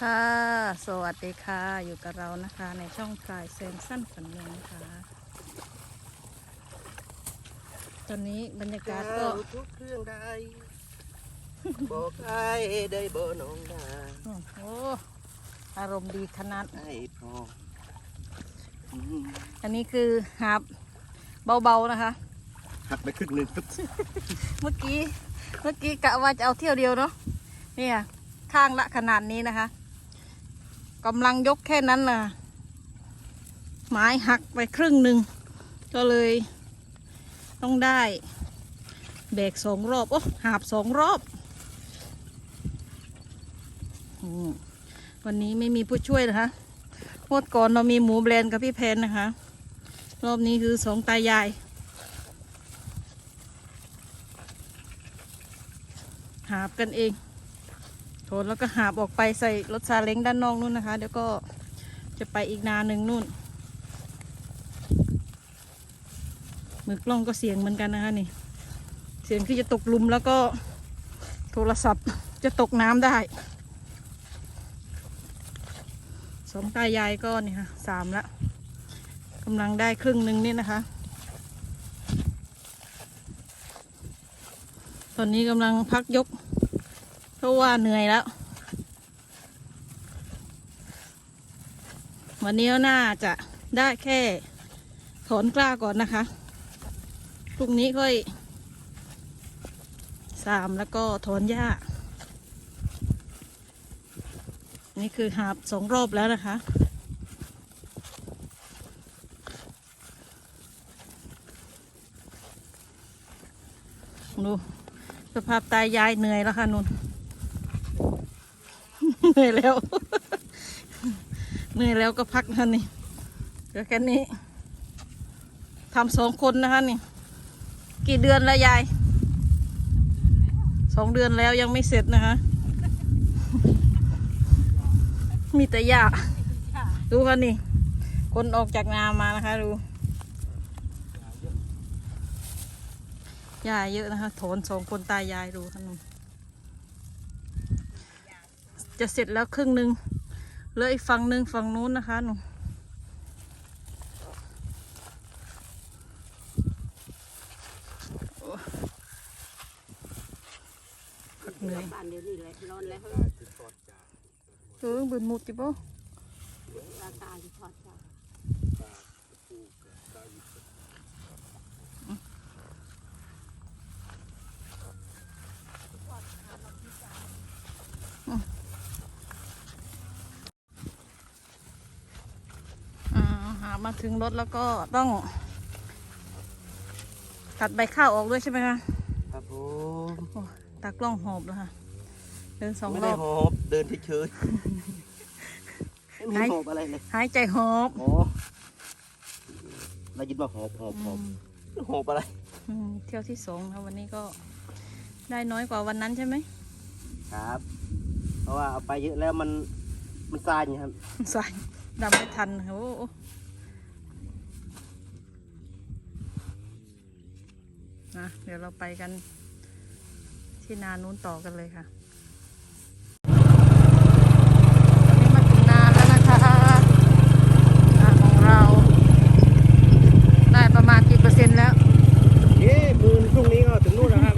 ค่ะ สวัสดีค่ะ อยู่กับเรานะคะ ในช่องพลายเซนสั้นฝันเมืองนะคะ ตอนนี้บรรยากาศก็เจ้าทุกเครื่องได้ บอกไอ้ได้บ่น้องดาโอ้โหอารมณ์ดีขนาด ไอ้พร้อมอืมอันนี้คือหาบเบาๆนะคะ หักไปครึ่งหนึ่งเมื่อกี้ เมื่อกี้กะว่าจะเอาเที่ยวเดียวเนาะเนี่ยข้างละขนาดนี้นะคะ กำลังยกแค่นั้นน่ะ ไม้หักไปครึ่งหนึ่งก็เลยต้องได้ แบกสองรอบ โอ้หาบสองรอบอวันนี้ไม่มีผู้ช่วยนะคะงวดก่อนเรามีหมูแบรนด์กับพี่แพนนะคะ รอบนี้คือสองตายาย หาบกันเอง นแล้วก็หาบออกไปใส่รถซาเล้งด้านนอกนู่นนะคะ เดี๋ยวก็จะไปอีกนาหนึ่งนู่นมือกล้องก็เสียงเหมือนกันนะคะนี่ เสียงที่จะตกลุมแล้วก็โทรศัพท์จะตกน้ำได้สองตายายก็นี่ค่ะสามละกำลังได้ครึ่งหนึ่งนี่นะคะ ตอนนี้กำลังพักยก ราะว่าเหนื่อยแล้ว วันนี้น่าจะได้แค่ถอนกล้าก่อนนะคะพรุ่งนี้ค่อยสามแล้วก็ถอนหญ้า นี่คือหาบสองรอบแล้วนะคะ ดูสภาพตายายเหนื่อยแล้วค่ะนุ่น เหนื่อยแล้วเหนื่อยแล้วก็พักนะนี่ก็แค่นี้ทำสองคนนะคะนี่ กี่เดือนแล้วยายสองเดือนแล้วยังไม่เสร็จนะคะ มีแต่หญ้าดูค่ะนี่ คนออกจากนามานะคะ ดูยายเยอะนะคะโถนสองคนตายายดูค่ะนุ่ จะเสร็จแล้วครึ่งหนึ่งเหลืออีกฝั่งหนึ่งฝั่งนู้นนะคะหนูพักเหนื่อยบ้านเดี๋ยวนี้แหละนอนแล้วเออบืนมุดจิบปะราคาที่ทอดจ้ะ อ่าหา มาถึงรถแล้วก็ต้อง ตัดใบข้าวออกด้วยใช่ไหมคะครับผมโอ้ตากล้องหอบแล้วค่ะ เดินสองไม่รได้อบหอบเดินเฉยๆไม่มีหอบอะไรเลยหายใจหอบอ๋อได้ยินว่าหอบหอบหอบหอบอะไรอืมเที่ยวที่สองนะวันนี้ก็ได้น้อยกว่าวันนั้นใช่ไหมครับ เพราะว่าเอาไปเยอะแล้วมันมันทรายไงครับใส่ดำไม่ทันค่ะโอ้โอ้ นะ เดี๋ยวเราไปกันที่นานู้นต่อกันเลยค่ะตอนนี้มาถึงนาแล้วนะคะนาของเราได้ประมาณกี่เปอร์เซ็นต์แล้วเย้มือพรุ่งนี้ก็ถึงนู่นแล้วครับ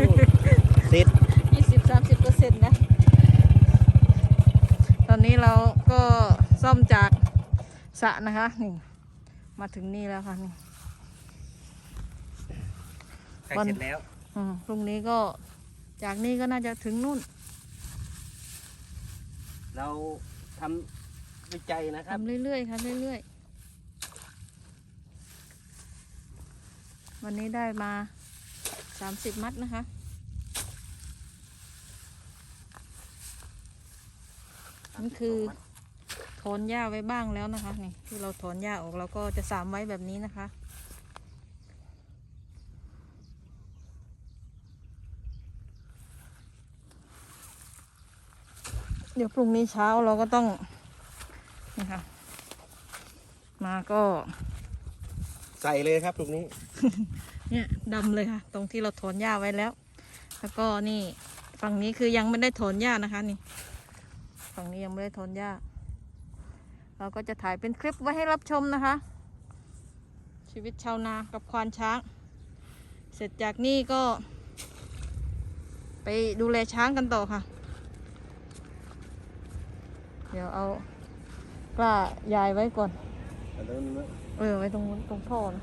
เสร็จยี่สิบสามสิบเปอร์เซ็นต์นะตอนนี้เราก็ซ่อมจากสระนะคะนี่มาถึงนี่แล้วค่ะนี่ ใกล้เสร็จแล้วอืมพรุ่งนี้ก็จากนี่ก็น่าจะถึงนู่นเราทำวิจัยนะครับ ทำเรื่อยๆค่ะเรื่อยๆ วันนี้ได้มาสามสิบมัดนะคะ นี่คือถอนหญ้าไว้บ้างแล้วนะคะนี่ที่เราถอนหญ้าออกเราก็จะสามไว้แบบนี้นะคะ เดี๋ยวพรุ่งนี้เช้าเราก็ต้องนี่ค่ะ มาก็ใส่เลยครับตรงนี้ เนี่ยดำเลยค่ะ ตรงที่เราถอนหญ้าไว้แล้ว แล้วก็นี่ฝั่งนี้คือยังไม่ได้ถอนหญ้านะคะนี่ ฝั่งนี้ยังไม่ได้ถอนหญ้า เราก็จะถ่ายเป็นคลิปไว้ให้รับชมนะคะ ชีวิตชาวนากับควานช้าง เสร็จจากนี้ก็ ไปดูแลช้างกันต่อค่ะ เดี๋ยวเอากล้ายายไว้ก่อน อันนั้นนะเออไว้ตรงนู้นตรงท่อนะ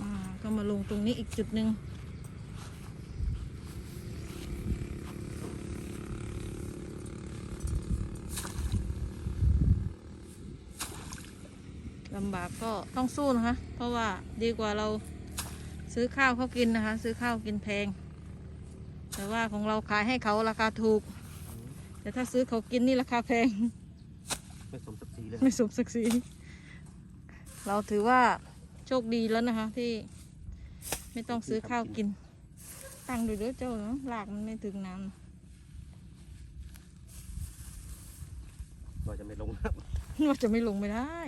อ่าก็มาลงตรงนี้อีกจุดหนึ่งลำบากก็ต้องสู้นะคะ เพราะว่าดีกว่าเราซื้อข้าวเขากินนะคะ ซื้อข้าวกินแพง แต่ว่าของเราขายให้เขาราคาถูก แต่ถ้าซื้อเขากินนี่ราคาแพง ไม่สมศักดิ์ศรีเลยไม่สมศักดิ์ศรี เราถือว่าโชคดีแล้วนะคะ ที่ไม่ต้องซื้อข้าวกิน ตั้งดูเด้อเจ้าเนาะหลากมันไม่ถึงน้ว่าจะไม่ลงครับำว่าจะไม่ลงไม่ได้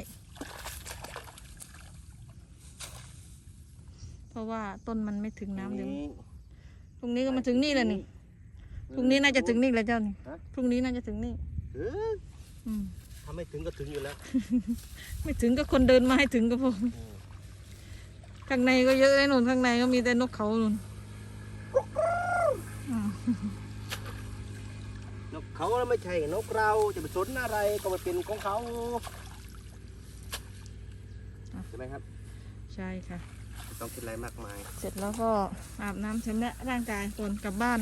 เพราะว่าต้นมันไม่ถึงน้ำเดี๋ยว พรุ่งนี้ก็มาถึงนี่แล้วนี่พรุ่งนี้น่าจะถึงนี่แล้วเจ้านี่ฮะ พรุ่งนี้น่าจะถึงนี่เอออืมถ้าไม่ถึงก็ถึงอยู่แล้วไม่ถึงก็คนเดินมาให้ถึงก็พอข้างในก็เยอะเลยนุ่นข้างในก็มีแต่นกเขานุ่นอืมนกเขาไม่ใช่นกเราจะไปสนอะไรก็มาเป็นของเขาใช่ไหมครับ ใช่ค่ะไม่ ต้องคิดอะไรมากมาย เสร็จแล้วก็อาบน้ำชำระร่างกายก่อนกลับบ้าน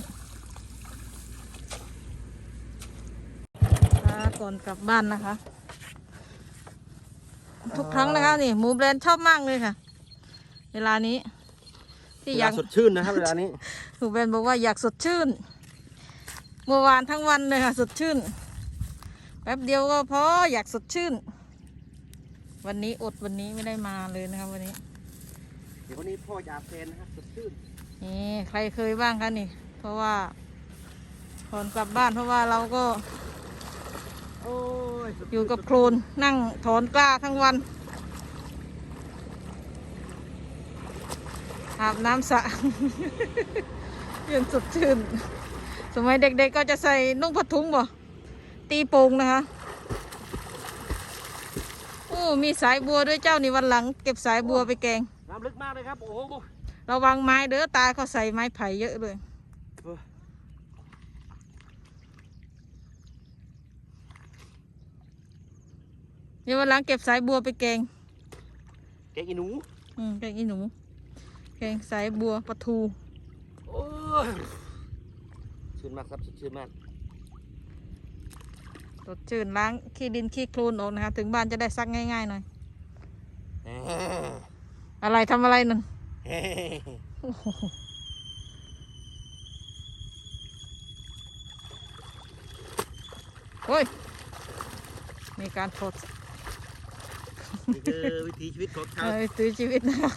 ค่ะก่อนกลับบ้านนะคะ ทุกครั้งนะคะนี่หมูแบรนด์ชอบมากเลยค่ะ เวลานี้ ที่อยากเวลสดชื่นนะครับ เวลานี้หมูแบรนด์บอกว่าอยากสดชื่น เมื่อวานทั้งวันเลยค่ะ สดชื่น แป๊บเดียวก็พออยากสดชื่น วันนี้อดวันนี้ไม่ได้มาเลยนะคะวันนี้เดี๋ยววันนี้พ่อจะอาบแทนนะครับสดชื่นนี่ใครเคยบ้างคะนี่ เพราะว่าก่อนกลับบ้านเพราะว่าเราก็โอ้ยสดชื่นอยู่กับโคลนนั่งถอนกล้าทั้งวัน อาบน้ำสระ เย็นสดชื่น สมัยเด็กๆก็จะใส่นุ่งผ้าถุงบ่ ตีโป่งนะคะ โอ้ มีสายบัวด้วยเจ้านี่วันหลัง เก็บสายบัวไปแกง น้ำลึกมากเลยครับ โอ้โหระวังไม้เด้อตาเขาใส่ไม้ไผ่เยอะเลยเออเดี๋ยววันหลังเก็บสายบัวไปแกง แกงอีหนู อืมแกงอีหนู แกงสายบัวปลาทูโอ้ยชื่นมากครับสดชื่นมากสดชื่นล้างขี้ดินขี้โคลนออกนะคะ ถึงบ้านจะได้ซักง่ายๆหน่อยแหม อะไรทำอะไรนั่นเฮ้โอ้โหโอ้ย มีการถอดนี่คือวิถีชีวิตของชาวเอ้ยตือชีวิตนะคะ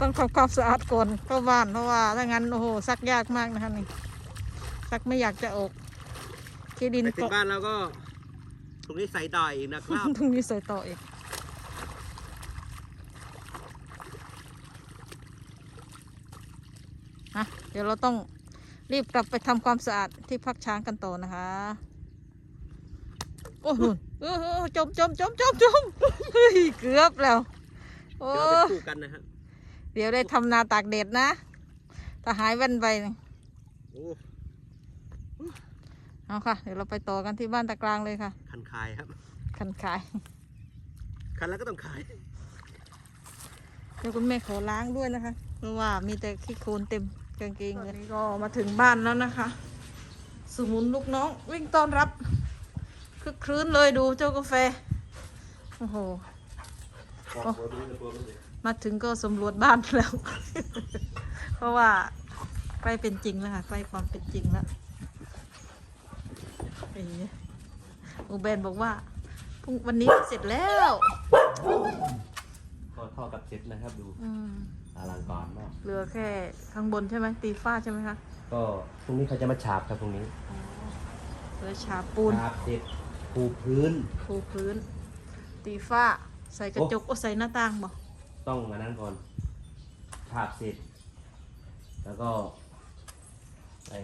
ต้องทำความสะอาดก่อนเข้าบ้านเพราะว่าถ้างั้นโอ้โหซักยากมากนะคะนี่ซักไม่อยากจะออกขี้ดินไปถึเกาะงบ้านแล้วก็ตรงนี้ใส่ต่อยนะครับตรงนี้ใส่ต่ออีก ฮะเดี๋ยวเราต้องรีบกลับไปทำความสะอาดที่พักช้างกันต่อนะคะ โอ้โหเออเออจมจมจมจมจมเฮ้ยเกือบแล้ว โอ้เดี๋ยวเราไปคู่กันนะฮะเดี๋ยวได้ทำนาตากแดดนะถ้าหายแว่นไปนะโอ้เอาค่ะ เดี๋ยวเราไปต่อกันที่บ้านตะกลางเลยค่ะ คันคายครับ คันขาย คันแล้วก็ต้องขาย เดี๋ยวคุณแม่ขอล้างด้วยนะคะ เพราะว่ามีแต่ขี้โคลนเต็ม กางเกงเลยก็มาถึงบ้านแล้วนะคะ สมุนลูกน้องวิ่งต้อนรับคึกครื้นเลยดูเจ้ากาแฟ โอ้โห มาถึงก็สำรวจบ้านแล้ว เพราะว่าใกล้เป็นจริงแล้วค่ะใกล้ความเป็นจริงแล้วเอ๋อูแบนบอกว่าพรุ่งวันนี้เสร็จแล้ว ก็เท่ากับเสร็จนะครับดู อืม อลังการมาก เหลือแค่ข้างบนใช่ไหมตีฝ้าใช่ไหมคะก็พรุ่งนี้เขาจะมาฉาบครับพรุ่งนี้เหลือฉาบปูนฉาบเสร็จปูพื้น ปูพื้น ตีฝ้า ใส่กระจกโอ้ใส่หน้าต่างบอกต้องมานั่งก่อนฉาบเสร็จ แล้วก็ไอ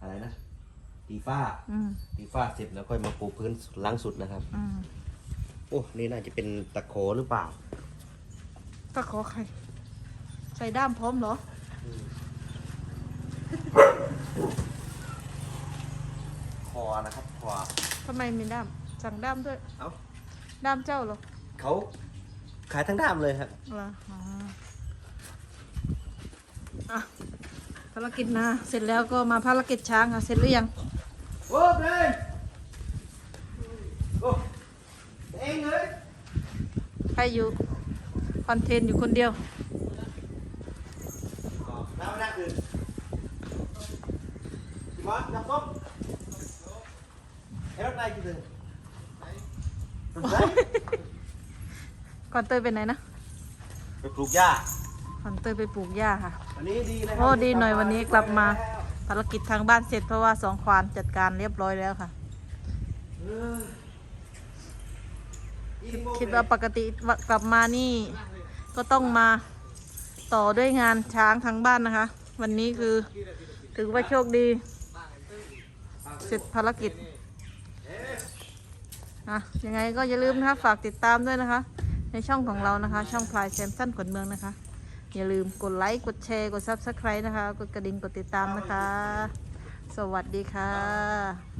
อะไรนะตีฝ้าอืมตีฝ้าเสร็จแล้วค่อยมาปูพื้นล่างสุดนะครับ อืมโอ้นี่น่าจะเป็นตะโขหรือเปล่าก็ขอใครใส่ด้ามพร้อมเหรอ คอนะครับคอทำไมมีด้าม สั่งด้ามด้วย เอ้าด้ามเจ้าเหรอเขาขายทั้งด้ามเลยครับเหรออ๋ออะภารกิจนาเสร็จแล้วก็มาภารกิจช้างค่ะ เสร็จหรือยัง โอ้เด้โอ้เองเลย ใครอยู่คอนเทนต์อยู่คนเดียว น้ำหน้าอื่นพี่บอสจับก้มเอ้รถไหนกี่ถึงรถไหน ก่อนเตยไปไหนนะไปปลูกหญ้าก่อนเตยไปปลูกหญ้าค่ะ วันนี้ดีนะครัโอ้ดีหน่อยวันนี้กลับมาภารกิจทางบ้านเสร็จเพราะว่าสองควานจัดการเรียบร้อยแล้วค่ะเอออีกโมงคิดว่าปกติกลับมานี่ ก็ต้องมาต่อด้วยงานช้างทางบ้านนะคะ วันนี้คือถือว่าโชคดี เสร็จภารกิจ อะยังไงก็อย่าลืมนะคะฝากติดตามด้วยนะคะ ในช่องของเรานะคะ ช่องพลายแซมสันขนเมืองนะคะ อย่าลืมกดไลค์กดแชร์กดซับสไครต์นะคะ กดกระดิ่งกดติดตามนะคะ สวัสดีค่ะ